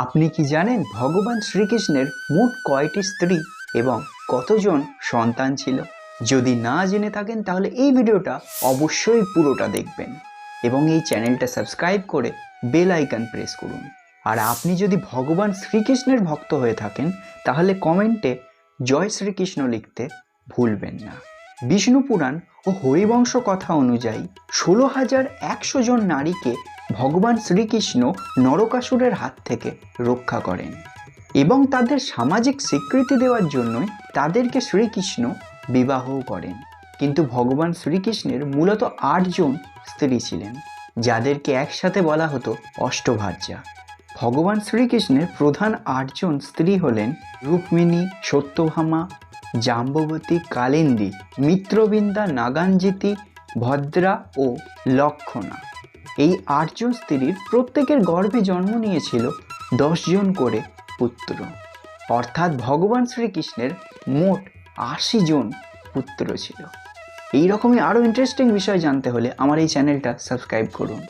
আপনি কি জানেন ভগবান শ্রীকৃষ্ণের মোট কয়টি স্ত্রী এবং কতজন সন্তান ছিল? যদি না জেনে থাকেন, তাহলে এই ভিডিওটা অবশ্যই পুরোটা দেখবেন এবং এই চ্যানেলটা সাবস্ক্রাইব করে বেল আইকন প্রেস করুন। আর আপনি যদি ভগবান শ্রীকৃষ্ণের ভক্ত হয়ে থাকেন, তাহলে কমেন্টে জয় শ্রীকৃষ্ণ লিখতে ভুলবেন না। বিষ্ণু পুরাণ ও হরিবংশ কথা অনুযায়ী ষোলো হাজার একশো জন নারীকে ভগবান শ্রীকৃষ্ণ নরকাসুরের হাত থেকে রক্ষা করেন এবং তাদের সামাজিক স্বীকৃতি দেওয়ার জন্যই তাদেরকে শ্রীকৃষ্ণ বিবাহও করেন। কিন্তু ভগবান শ্রীকৃষ্ণের মূলত আটজন স্ত্রী ছিলেন, যাদেরকে একসাথে বলা হতো অষ্টভার্যা ভগবান শ্রীকৃষ্ণের প্রধান আটজন স্ত্রী হলেন রুক্মিণী, সত্যভামা, জাম্ববতী, কালিন্দী, মিত্রবিন্দা, নাগাঞ্জিতি, ভদ্রা ও লক্ষণা। এই আটজন স্ত্রীর প্রত্যেকের গর্ভে জন্ম নিয়েছিল দশজন করে পুত্র। অর্থাৎ ভগবান শ্রীকৃষ্ণের মোট আশি জন পুত্র ছিল। এইরকমই আরও ইন্টারেস্টিং বিষয় জানতে হলে আমার এই চ্যানেলটা সাবস্ক্রাইব করুন।